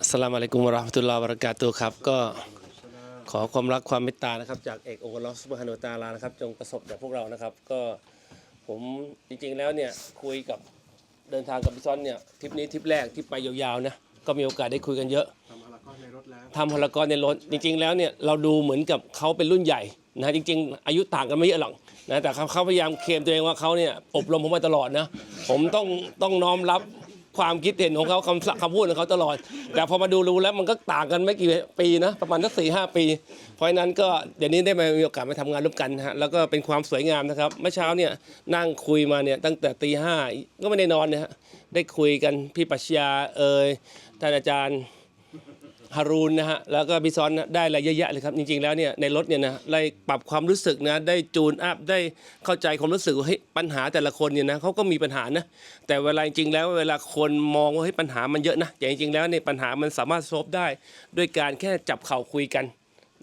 อัสสลามอะลัยกุมวะราะห์มะตุลลอฮ์วะบะเราะกาตุฮ์ครับก็ขอความรักความเมตตานะครับ จากเอกองค์อัลลอฮ์ซุบฮานะฮูวะตาลานะครับ จงประสบแด่พวกเรานะครับ ก็ผมจริงๆแล้วเนี่ยคุยกับเดินทางกับพี่ซ้อนเนี่ยทริปนี้ทริปแรกที่ไปยาวๆนะก็มีโอกาสได้คุยกันเยอะทำอะไรก็ในรถแล้วทำพลากรในรถจริง ๆ แล้วเนี่ยเราดูเหมือนกับเขาเป็นรุ่นใหญ่นะจริง ๆ อายุต่างกันไม่เยอะหรอกนะแต่เขาเขาพยายามเคลมตัวเองว่าเขาเนี่ยอบรมผมมาตลอดนะผมต้องต้องน้อมรับ ความคิดเห็นของเขาคำคำพูดของเขาตลอด แต่พอมาดูรู้แล้วมันก็ต่างกันไม่กี่ปีนะประมาณสักสี่ห้าปี เพราะฉะนั้นก็เดี๋ยวนี้ได้มามีโอกาสมาทำงานร่วมกันฮะแล้วก็เป็นความสวยงามนะครับเมื่อเช้าเนี่ยนั่งคุยมาเนี่ยตั้งแต่ตีห้าก็ไม่ได้นอนนะฮะได้คุยกันพี่ปรัชญาเอ่ยท่านอาจารย์ ฮารูนนะฮะแล้วก็พี่ซ้อนนะได้อะไรเยอะแยะเลยครับจริงๆแล้วเนี่ยในรถเนี่ยนะได้ปรับความรู้สึกนะได้จูนอัพได้เข้าใจความรู้สึกว่าเฮ้ยปัญหาแต่ละคนเนี่ยนะเขาก็มีปัญหานะแต่เวลาจริงๆแล้วเวลาคนมองว่าเฮ้ยปัญหามันเยอะนะแต่จริงๆแล้วเนี่ยปัญหามันสามารถซฟได้ด้วยการแค่จับเข่าคุยกัน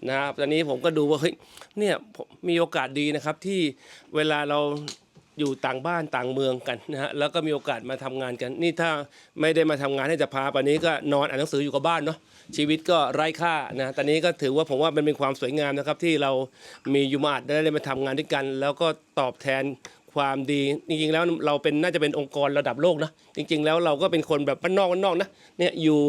นะครับตอนนี้ผมก็ดูว่าเฮ้ยเนี่ยผมมีโอกาสดีนะครับที่เวลาเรา อยู่ต่างบ้านต่างเมืองกันนะฮะแล้วก็มีโอกาสมาทำงานกัน นี่ถ้าไม่ได้มาทำงานให้จะพาปานนี้ก็นอนอ่านหนังสืออยู่กับบ้านเนาะชีวิตก็ไร้ค่านะตอนนี้ก็ถือว่าผมว่ามันเป็นความสวยงามนะครับที่เรามียุมาดได้มาทำงานด้วยกัน แล้วก็ตอบแทนความดีจริงๆแล้วเราเป็นน่าจะเป็นองค์กรระดับโลกนะจริง ๆ แล้วเราก็เป็นคนแบบบ้านนอกบ้านนอกนะเนี่ยอยู่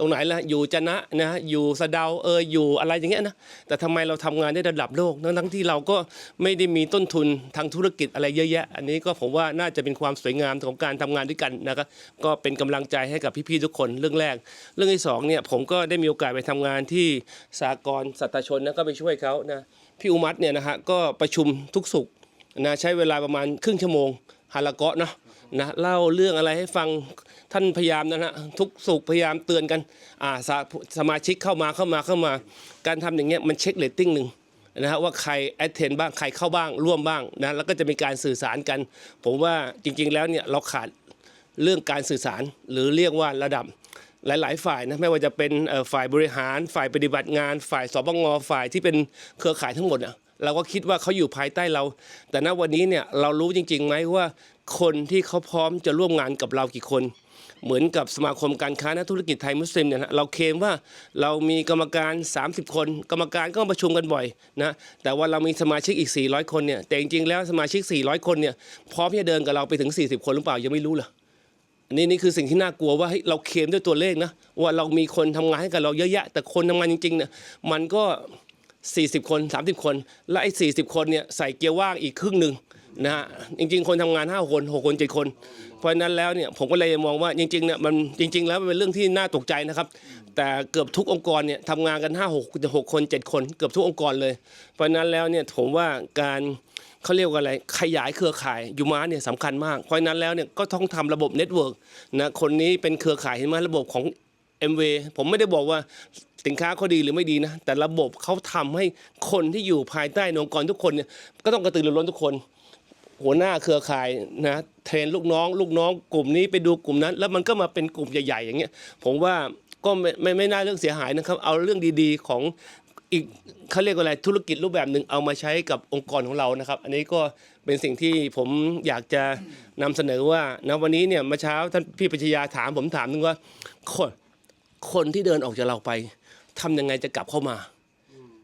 ตรงไหนล่ะอยู่จะนะนะอยู่สะเดาเอออยู่อะไรอย่างเงี้ยนะแต่ทำไมเราทำงานได้ระดับโลกทั้งที่เราก็ไม่ได้มีต้นทุนทางธุรกิจอะไรเยอะแยะ อันนี้ก็ผมว่าน่าจะเป็นความสวยงามของการทำงานด้วยกันนะครับก็เป็นกำลังใจให้กับพี่ๆทุกคนเรื่องแรก เรื่องที่สองเนี่ยผมก็ได้มีโอกาสไปทำงานที่สากลสัตชนนะก็ไปช่วยเขานะพี่อุมัตเนี่ยนะฮะก็ประชุมทุกสุขนะใช้เวลาประมาณครึ่งชั่วโมงฮาละเกาะเนาะ นะเล่าเรื่องอะไรให้ฟังท่านพยายามนะฮะทุกสุขพยายามเตือนกันอ่าสาสมาชิกเข้ามาเข้ามาเข้ามา การทำอย่างเงี้ยมันเช็คเรตติ้งหนึ่งนะฮะว่าใครแอดเทนบ้างใครเข้าบ้างร่วมบ้างนะแล้วก็จะมีการสื่อสารกัน ผมว่าจริง ๆ แล้วเนี่ยเราขาดเรื่องการสื่อสารหรือเรียกว่าระดับหลาย ๆ ฝ่ายนะไม่ว่าจะเป็นเอ่อฝ่ายบริหาร ฝ่ายปฏิบัติงาน ฝ่ายสบงฝ่ายที่เป็นเครือข่ายทั้งหมดอะเราก็คิดว่าเขาอยู่ภายใต้เรา แต่ณวันนี้เนี่ยเรารู้จริงๆไหมว่า คนที่เขาพร้อมจะร่วมงานกับเรากี่คน เหมือนกับสมาคมการค้าและธุรกิจไทยมุสลิมเนี่ยนะเราเคลมว่าเรามีกรรมการ 30 คน กรรมการก็มาประชุมกันบ่อยนะแต่ว่าเรามีสมาชิกอีก 400 คนเนี่ยแต่จริงๆแล้วสมาชิก 400 คนเนี่ยพร้อมที่จะเดินกับเราไปถึง 40 คนหรือเปล่ายังไม่รู้เลยอันนี้นี่คือสิ่งที่น่ากลัวว่าเฮ้เราเคลมด้วยตัวเลขนะว่าเรามีคนทำงานให้กับเราเยอะแยะ แต่คนทำงานจริงๆเนี่ยมันก็ 40 คน 30 คน และไอ้40 คนเนี่ยใส่เกียร์ว่างอีกครึ่งหนึ่ง นะฮะจริง ๆ คนทำงาน5คน6คน7คน เพราะฉะนั้นแล้วเนี่ยผมก็เลยมองว่าจริงๆเนี่ยมันจริง ๆ แล้วมันเป็นเรื่องที่น่าตกใจนะครับ แต่เกือบทุกองค์กรเนี่ยทำงานกัน5 6 6คน 7 คน เกือบทุกองค์กรเลย เพราะฉะนั้นแล้วเนี่ยผมว่าการเขาเรียกว่าอะไรขยายเครือข่ายยูมาเนี่ยสำคัญมาก เพราะนั้นแล้วเนี่ยก็ต้องทำระบบเน็ตเวิร์กนะคนนี้เป็นเครือข่ายเห็นไหมระบบของ MV ผมไม่ได้บอกว่าสินค้าเขาดีหรือไม่ดีนะ แต่ระบบเขาทำให้คนที่อยู่ภายใในองค์กรทุกคนเนี่ยก็ต้องกระตือรือร้นทุกคน หัวหน้าเครือข่ายนะเทรนลูกน้อง ลูกน้องกลุ่มนี้ไปดูกลุ่มนั้น แล้วมันก็มาเป็นกลุ่มใหญ่ ๆ อย่างเงี้ย ผมว่าก็ไม่ไม่ไม่น่าเรื่องเสียหายนะครับ เอาเรื่องดีๆของอีกเขาเรียกว่าอะไรธุรกิจรูปแบบหนึ่งเอามาใช้กับองค์กรของเรานะครับ อันนี้ก็เป็นสิ่งที่ผมอยากจะนำเสนอว่านะวันนี้เนี่ยเมื่อเช้าท่านพี่ปัญญาถามผมถามนึงว่าคนคนที่เดินออกจากเราไปทำยังไงจะกลับเข้ามา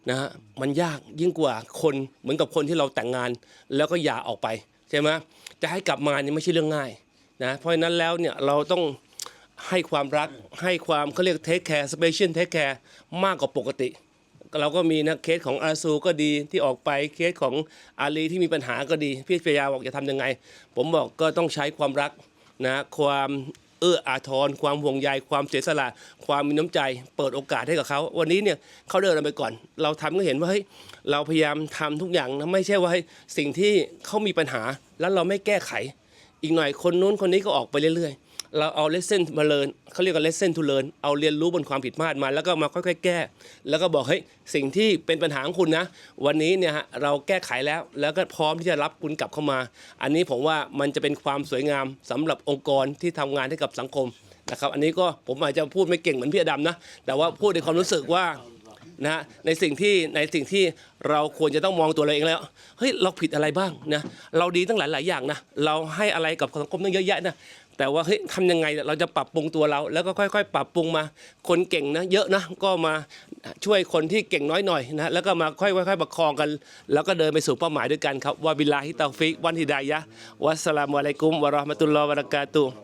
นะฮะมันยากยิ่งกว่าคนเหมือนกับคนที่เราแต่งงานแล้วก็หย่าออกไปใช่ไหมจะให้กลับมาเนี่ยไม่ใช่เรื่องง่ายนะเพราะฉะนั้นแล้วเนี่ยเราต้องให้ความรักให้ความเขาเรียกเทคแคร์สเปเชียลเทคแคร์มากกว่าปกติ เราก็มีนะเคสของอาซูก็ดีที่ออกไปเคสของอาลีที่มีปัญหาก็ดี พี่พยาบอกจะทำยังไง ผมบอกก็ต้องใช้ความรักนะความ เอื้ออาทรความห่วงใยความเสียสละความมีน้ำใจ เปิดโอกาสให้กับเขา วันนี้เนี่ยเขาเดินเราไปก่อน เราทำก็เห็นว่าเฮ้ยเราพยายามทำทุกอย่างนะไม่ใช่ว่าสิ่งที่เขามีปัญหาแล้วเราไม่แก้ไข อีกหน่อยคนนู้นคนนี้ก็ออกไปเรื่อยๆ เราเอาเลสเซ่นมาเรียนเขาเรียกว่าเลสเซ่นทูเรียนเอาเรียนรู้บนความผิดพลาดมา แล้วก็มาค่อยๆแก้ แล้วก็บอกเฮ้ยสิ่งที่เป็นปัญหาของคุณนะ วันนี้เนี่ยฮะเราแก้ไขแล้ว แล้วก็พร้อมที่จะรับคุณกลับเข้ามา อันนี้ผมว่ามันจะเป็นความสวยงามสำหรับองค์กรที่ทำงานให้กับสังคมนะครับ อันนี้ก็ผมอาจจะพูดไม่เก่งเหมือนพี่อดำนะ แต่ว่าพูดในความรู้สึกว่านะฮะในสิ่งที่ในสิ่งที่เราควรจะต้องมองตัวเราเองแล้วเฮ้ยเราผิดอะไรบ้างนะเราดีตั้งหลายหลายอย่างนะเราให้อะไรกับสังคมตั้งเยอะแยะนะ แต่ว่าเฮ้ยทำยังไงเราจะปรับปรุงตัวเรา แล้วก็ค่อย ๆ ปรับปรุงมา คนเก่งนะเยอะนะก็มาช่วยคนที่เก่งน้อยหน่อยนะแล้วก็มาค่อยๆประคองกัน แล้วก็เดินไปสู่เป้าหมายด้วยกันครับวาบิลาฮิตาฟิกวันฮิดายะวัสสลามุอะลัยกุมวะราะห์มะตุลลอฮ์วะบะเราะกาตุฮ์